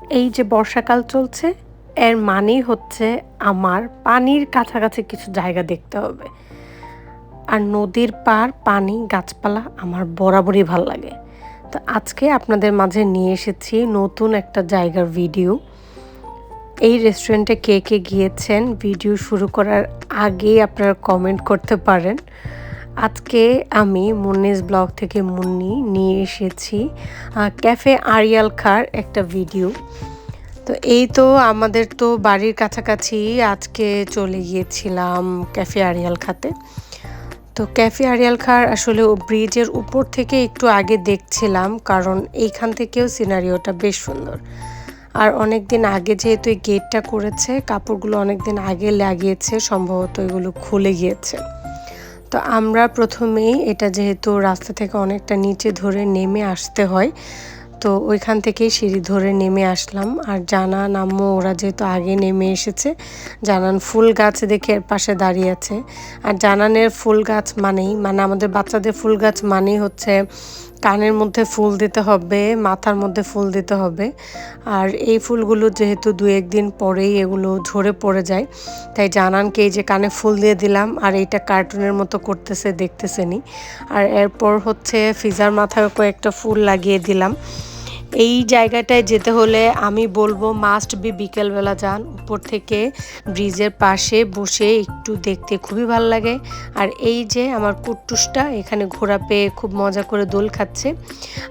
এই যে বর্ষাকাল চলছে, এর মানেই হচ্ছে আমার পানির কাছাকাছি কিছু জায়গা দেখতে হবে। আর নদীর পার পানি, গাছপালা আমার বরাবরই ভালো লাগে। তো আজকে আপনাদের মাঝে নিয়ে এসেছি নতুন একটা জায়গার ভিডিও। এই রেস্টুরেন্টে কে কে গিয়েছেন, ভিডিও শুরু করার আগেই আপনারা কমেন্ট করতে পারেন। আজকে আমি মুন্নিস ব্লগ থেকে মুন্নি নিয়ে এসেছি ক্যাফে আরিয়াল খার একটা ভিডিও। তো এই তো আমাদের তো বাড়ির কাছাকাছি আজকে চলে গিয়েছিলাম ক্যাফে আরিয়াল খাতে। তো ক্যাফে আরিয়াল খার আসলে ও ব্রিজের উপর থেকে একটু আগে দেখছিলাম, কারণ এইখান থেকেও সিনারিওটা বেশ সুন্দর। আর অনেক দিন আগে যেহেতু এই গেটটা করেছে, কাপড়গুলো অনেক দিন আগে লাগিয়েছে, সম্ভবত এগুলো খুলে গিয়েছে। তো আমরা প্রথমেই এটা যেহেতু রাস্তা থেকে অনেকটা নিচে ধরে নেমে আসতে হয়, তো ওইখান থেকেই সিঁড়ি ধরে নেমে আসলাম। আর জানান আম্মু ওরা যেহেতু আগে নেমে এসেছে, জানান ফুল গাছ দেখে এর পাশে দাঁড়িয়ে আছে। আর জানানের ফুল গাছ মানেই মানে আমাদের বাচ্চাদের ফুল গাছ মানেই হচ্ছে কানের মধ্যে ফুল দিতে হবে, মাথার মধ্যে ফুল দিতে হবে। আর এই ফুলগুলো যেহেতু দু একদিন পরেই এগুলো ঝরে পড়ে যায়, তাই জানানকে এই যে কানে ফুল দিয়ে দিলাম আর এইটা কার্টুনের মতো করতেছে দেখতেছেনি আর এরপর হচ্ছে ফিজার মাথায় কয়েকটা ফুল লাগিয়ে দিলাম। এই জায়গাটায় যেতে হলে আমি বলব মাস্ট বি বিকেলবেলা যান, উপর থেকে ব্রিজের পাশে বসে একটু দেখতে খুবই ভালো লাগে। আর এই যে আমার কুট্টুসটা এখানে ঘোরা পেয়ে খুব মজা করে দোল খাচ্ছে।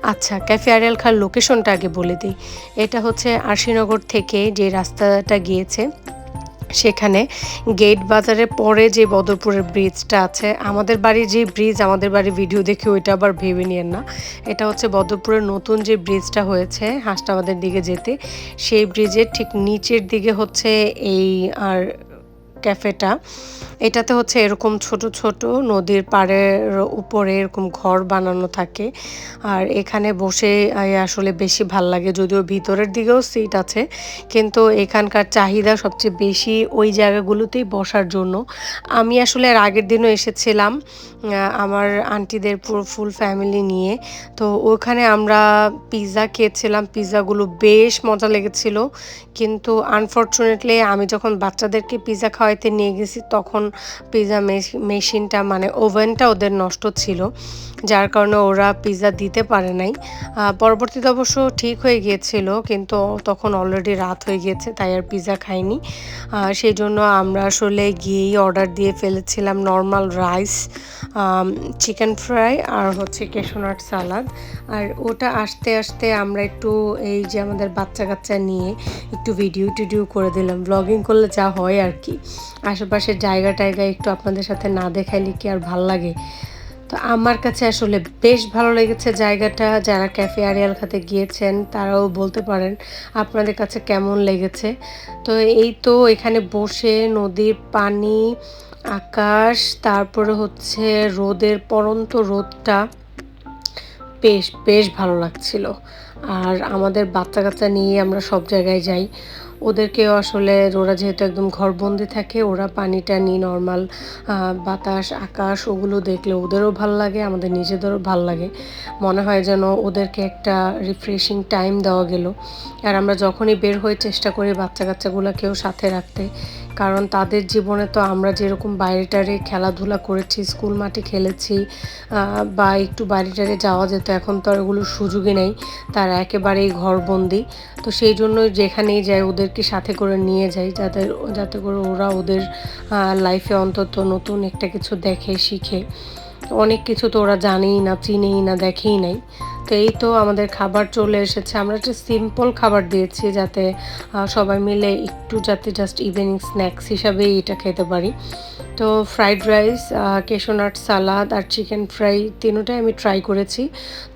আচ্ছা ক্যাফে আরিয়াল খার লোকেশনটা আগে বলে দিই। এটা হচ্ছে আশিনগর থেকে যে রাস্তাটা গিয়েছে। সেখানে গেট বাজারের পরে যে বদরপুরের ব্রিজটা আছে, আমাদের বাড়ির যে ব্রিজ আমাদের বাড়ির ভিডিও দেখে ওইটা আবার ভেবে নিয়েন না। এটা হচ্ছে বদরপুরের নতুন যে ব্রিজটা হয়েছে হাসটাবাদের দিকে যেতে, সেই ব্রিজের ঠিক নিচের দিকে হচ্ছে এই আর ক্যাফেটা। এটাতে হচ্ছে এরকম ছোট ছোট নদীর পাড়ের উপরে এরকম ঘর বানানো থাকে। আর এখানে বসে আসলে বেশি ভালো লাগে, যদিও ভিতরের দিকেও সিট আছে। কিন্তু এখানকার চাহিদা সবচেয়ে বেশি ওই জায়গাগুলোতেই বসার জন্য। আমি আসলে আর আগের দিনও এসেছিলাম আমার আন্টিদের পুরো ফুল ফ্যামিলি নিয়ে। তো ওখানে আমরা পিৎজা খেয়েছিলাম, পিৎজাগুলো বেশ মজা লেগেছিল। কিন্তু আনফর্চুনেটলি আমি যখন বাচ্চাদেরকে পিৎজা খাওয়াইতে নিয়ে গেছি তখন পিজা মেশিনটা মানে ওভেনটা ওদের নষ্ট ছিল। যার কারণে ওরা পিৎজা দিতে পারে নাই। পরবর্তীতে অবশ্য ঠিক হয়ে গিয়েছিল, কিন্তু তখন অলরেডি রাত হয়ে গিয়েছে, তাই আর পিৎজা খাইনি। সেই জন্য আমরা আসলে গিয়েই অর্ডার দিয়ে ফেলেছিলাম নর্মাল রাইস চিকেন ফ্রাই আর হচ্ছে কেশোনাট সালাদ আর ওটা আসতে আসতে আমরা একটু এই যে আমাদের বাচ্চা কাচ্চা নিয়ে একটু ভিডিও টিডিও করে দিলাম ব্লগিং করলে যা হয় আর কি। আশেপাশের জায়গা টায়গায় একটু আপনাদের সাথে না দেখাইলে কি আর ভালো লাগে? তো আমার কাছে আসলে বেশ ভালো লেগেছে জায়গাটা। যারা ক্যাফে আরিয়াল খাতে গিয়েছেন, তারাও বলতে পারেন আপনাদের কাছে কেমন লেগেছে। তো এই তো এখানে বসে নদীর পানি, আকাশ, তারপরে হচ্ছে রোদের পরন্ত রোদটা বেশ বেশ ভালো লাগছিল। আর আমাদের বাচ্চা কাচ্চা নিয়ে আমরা সব জায়গায় যাই। ওদেরকেও আসলে ওরা যেহেতু একদম ঘরবন্দি থাকে, ওরা পানি টানি নর্মাল বাতাস, আকাশ ওগুলো দেখলে ওদেরও ভালো লাগে, আমাদের নিজেদেরও ভালো লাগে। মনে হয় যেন ওদেরকে একটা রিফ্রেশিং টাইম দেওয়া গেল। আর আমরা যখনই বের হয়ে চেষ্টা করি বাচ্চা কাচ্চাগুলোকেও সাথে রাখতে। কারণ তাদের জীবনে তো আমরা যেরকম বাইরেটারে খেলাধুলা করেছি, স্কুল মাঠে খেলেছি বা একটু বাইরেটারে যাওয়া যেত, এখন তো আর ওগুলোর সুযোগই নেই। তারা একেবারেই ঘরবন্দি। তো সেই জন্য যেখানেই যায় ওদেরকে সাথে করে নিয়ে যাই যাতে যাতে করে ওরা ওদের লাইফে অন্তত নতুন একটা কিছু দেখে, শিখে। অনেক কিছু তো ওরা জানেই না, চিনেই না, দেখেই নাই। এই তো আমাদের খাবার চলে এসেছে। আমরা একটা সিম্পল খাবার দিয়েছি যাতে সবাই মিলে একটু যাতে জাস্ট ইভিনিং স্ন্যাক্স হিসাবেই এটা খেতে পারি। তো fried rice cashew nut salad আর চিকেন ফ্রাই তিনোটাই আমি ট্রাই করেছি।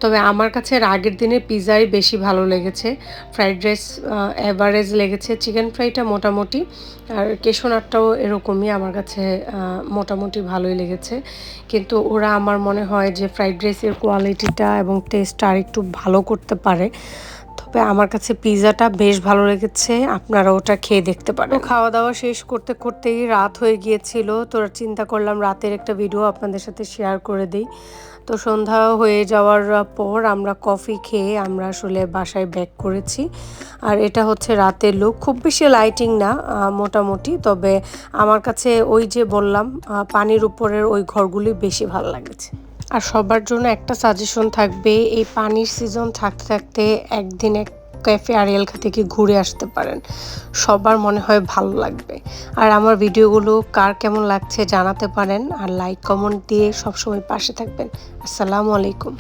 তবে আমার কাছে আগের দিনের পিৎজাই বেশি ভালো লেগেছে। ফ্রাইড রাইস অ্যাভারেজ লেগেছে। চিকেন ফ্রাইটা মোটামুটি আর কেশোনাটটাও এরকমই আমার কাছে মোটামুটি ভালোই লেগেছে। কিন্তু ওরা আমার মনে হয় যে ফ্রাইড রাইসের কোয়ালিটিটা এবং টেস্টটা আর একটু ভালো করতে পারে। তবে আমার কাছে পিৎজাটা বেশ ভালো লেগেছে আপনারা ওটা খেয়ে দেখতে পারেন। খাওয়া দাওয়া শেষ করতে করতেই রাত হয়ে গিয়েছিল, তো চিন্তা করলাম রাতের একটা ভিডিও আপনাদের সাথে শেয়ার করে দিই। তো সন্ধ্যা হয়ে যাওয়ার পর আমরা কফি খেয়ে আমরা আসলে বাসায় ব্যাক করেছি। আর এটা হচ্ছে রাতের লুক খুব বেশি লাইটিং না মোটামুটি, তবে আমার কাছে ওই যে বললাম পানির উপরের ওই ঘরগুলি বেশি ভালো লাগেছে। আর সবার জন্য একটা সাজেশন থাকবে, এই পানির সিজন থাকতে থাকতে একদিন এক ক্যাফে আর এলকা থেকে ঘুরে আসতে পারেন। সবার মনে হয় ভালো লাগবে। আর আমার ভিডিওগুলো কার কেমন লাগছে জানাতে পারেন, আর লাইক কমেন্ট দিয়ে সবসময় পাশে থাকবেন। আসসালামু আলাইকুম।